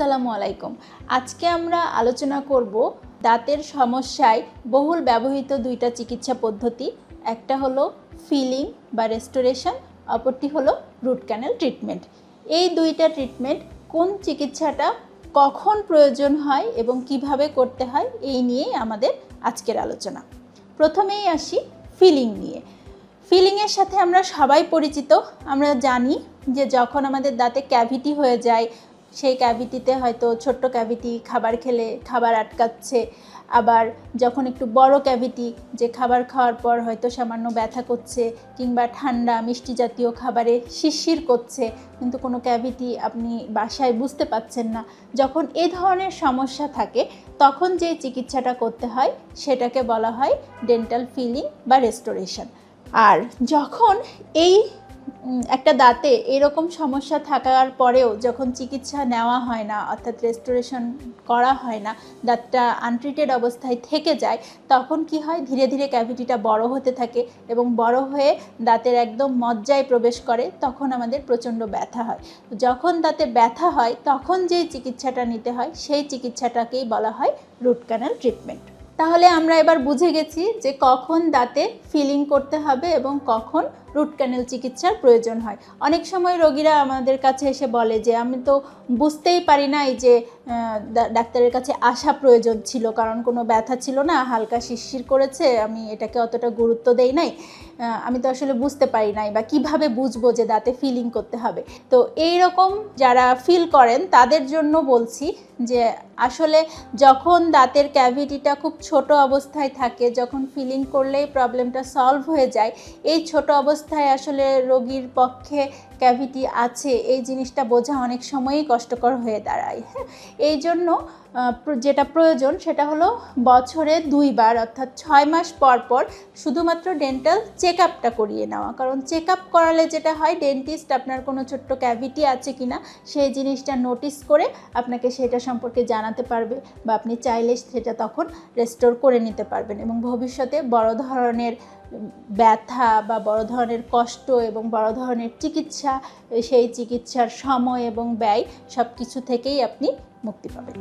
আসসালামু আলাইকুম। আজকে আমরা আলোচনা করব দাঁতের সমস্যায় বহুল ব্যবহৃত দুইটা চিকিৎসা পদ্ধতি। একটা হলো ফিলিং বা রেস্টোরেশন, অপরটি হলো রুট ক্যানেল ট্রিটমেন্ট। এই দুইটা ট্রিটমেন্ট কোন চিকিৎসাটা কখন প্রয়োজন হয় এবং কীভাবে করতে হয়, এই নিয়েই আমাদের আজকের আলোচনা। প্রথমেই আসি ফিলিং নিয়ে। ফিলিংয়ের সাথে আমরা সবাই পরিচিত। আমরা জানি যে যখন আমাদের দাঁতে ক্যাভিটি হয়ে যায় সেই ক্যাভিটিতে হয়তো ছোট্ট ক্যাভিটি খাবার খেলে খাবার আটকাচ্ছে। আবার যখন একটু বড় ক্যাভিটি যে খাবার খাওয়ার পর হয়তো সামান্য ব্যথা করছে কিংবা ঠান্ডা, মিষ্টি জাতীয় খাবারে শিরশির করছে, কিন্তু কোনো ক্যাভিটি আপনি বাসায় বুঝতে পাচ্ছেন না। যখন এ ধরনের সমস্যা থাকে, তখন যে চিকিৎসাটা করতে হয়, সেটাকে বলা হয় ডেন্টাল ফিলিং বা রেস্টোরেশন আর যখন এই একটা দাঁতে এরকম সমস্যা থাকার পরেও যখন চিকিৎসা নেওয়া হয় না, অর্থাৎ রেস্টোরেশন করা হয় না, দাঁতটা আনট্রিটেড অবস্থায় থেকে যায়, তখন কি হয়? ধীরে ধীরে ক্যাভিটিটা বড় হতে থাকে এবং বড় হয়ে দাঁতের একদম মজ্জায় প্রবেশ করে, তখন আমাদের প্রচণ্ড ব্যথা হয়। যখন দাঁতে ব্যথা হয়, তখন যেই চিকিৎসাটা নিতে হয়, সেই চিকিৎসাটাকেই বলা হয় রুট ক্যানাল ট্রিটমেন্ট তাহলে আমরা এবার বুঝে গেছি যে কখন দাঁতে ফিলিং করতে হবে এবং কখন রুট ক্যানেল চিকিৎসার প্রয়োজন হয়। অনেক সময় রোগীরা আমাদের কাছে এসে বলে যে, আমি তো বুঝতেই পারি না এই যে ডাক্তারের কাছে আসা প্রয়োজন ছিল, কারণ কোনো ব্যথা ছিল না, হালকা শিরশির করেছে, আমি এটাকে অতটা গুরুত্ব দেই নাই। আমি তো আসলে বুঝতে পারি নাই বা কীভাবে বুঝব যে দাঁতে ফিলিং করতে হবে? তো এই রকম যারা ফিল করেন, তাদের জন্য বলছি যে আসলে যখন দাঁতের ক্যাভিটিটা খুব ছোট অবস্থায় থাকে, যখন ফিলিং করলেই প্রবলেমটা সলভ হয়ে যায়, এই ছোট অবস্থায় আসলে রোগীর পক্ষে ক্যাভিটি আছে, এই জিনিসটা বোঝা অনেক সময়ই কষ্টকর হয়ে দাঁড়ায় হ্যাঁ? এই জন্য যেটা প্রয়োজন সেটা হলো বছরে দুইবার অর্থাৎ ছয় মাস পর পর শুধুমাত্র ডেন্টাল চেক আপটা করিয়ে নেওয়া। কারণ চেক আপ করালে যেটা হয় ডেন্টিস্ট আপনার কোনো ছোট্ট ক্যাভিটি আছে কি না সেই জিনিসটা নোটিস করে আপনাকে সেটা সম্পর্কে জানাতে পারবে বা আপনি চাইলে সেটা তখন রেস্টোর করে নিতে পারবেন এবং ভবিষ্যতে বড় ধরনের ব্যথা বা বড় ধরনের কষ্ট এবং বড় ধরনের চিকিৎসা, সেই চিকিৎসার সময় এবং ব্যয় সব কিছু থেকেই আপনি মুক্তি পাবেন।